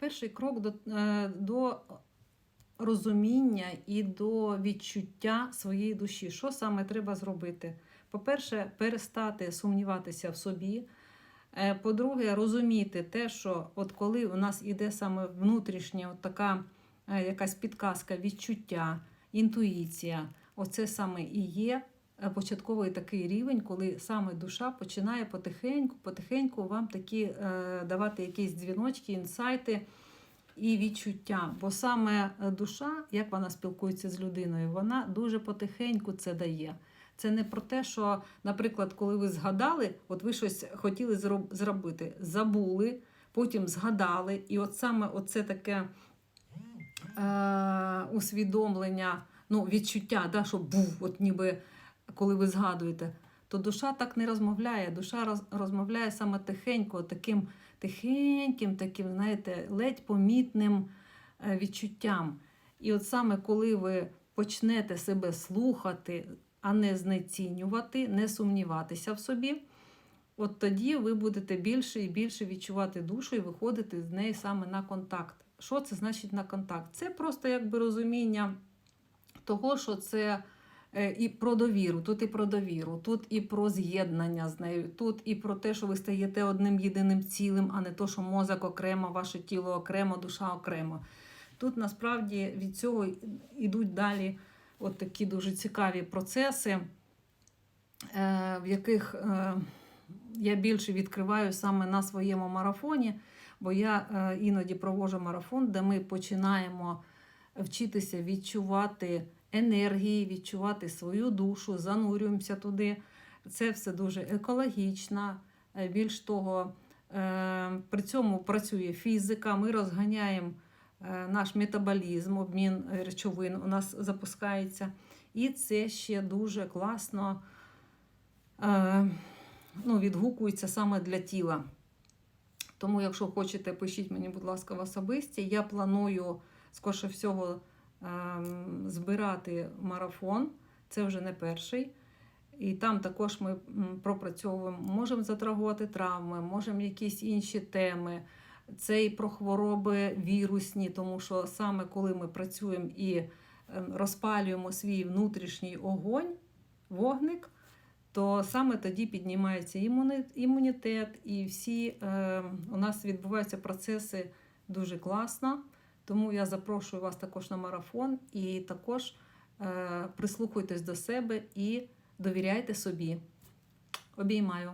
Перший крок до, е, до розуміння і до відчуття своєї душі. Що саме треба зробити? По-перше, перестати сумніватися в собі. Е, По-друге, розуміти те, що от коли у нас іде саме внутрішня от така е, якась підказка, відчуття, інтуїція, оце саме і є початковий такий рівень, коли саме душа починає потихеньку, потихеньку вам такі е, давати якісь дзвіночки, інсайти і відчуття. Бо саме е, душа, як вона спілкується з людиною, вона дуже потихеньку це дає. Це не про те, що, наприклад, коли ви згадали, от ви щось хотіли зробити, забули, потім згадали, і от саме оце таке е, усвідомлення, ну, відчуття, да, що був, от ніби коли ви згадуєте, то душа так не розмовляє. Душа роз, розмовляє саме тихенько, таким тихеньким, таким, знаєте, ледь помітним е, відчуттям. І от саме коли ви почнете себе слухати, а не знецінювати, не сумніватися в собі, от тоді ви будете більше і більше відчувати душу і виходити з неї саме на контакт. Що це значить на контакт? Це просто якби розуміння того, що це і про довіру, тут і про довіру, тут і про з'єднання з нею, тут і про те, що ви стаєте одним єдиним цілим, а не то, що мозок окремо, ваше тіло окремо, душа окремо. Тут насправді від цього йдуть далі от такі дуже цікаві процеси, е, в яких е, я більше відкриваю саме на своєму марафоні, бо я е, іноді проводжу марафон, де ми починаємо вчитися відчувати енергії, відчувати свою душу, занурюємося туди. Це все дуже екологічно. Е, Більш того, е, при цьому працює фізика, ми розганяємо е, наш метаболізм, обмін речовин у нас запускається. І це ще дуже класно ну, відгукується саме для тіла. Тому, якщо хочете, пишіть мені, будь ласка, в особисті. Я планую, скорше всього, збирати марафон. Це вже не перший. І там також ми пропрацьовуємо, можемо затрагувати травми, можемо якісь інші теми. Це і про хвороби вірусні, тому що саме коли ми працюємо і ем, розпалюємо свій внутрішній огонь, вогник, то саме тоді піднімається імунітет, і всі е, у нас відбуваються процеси дуже класно. Тому я запрошую вас також на марафон і також е, прислухайтесь до себе і довіряйте собі. Обіймаю.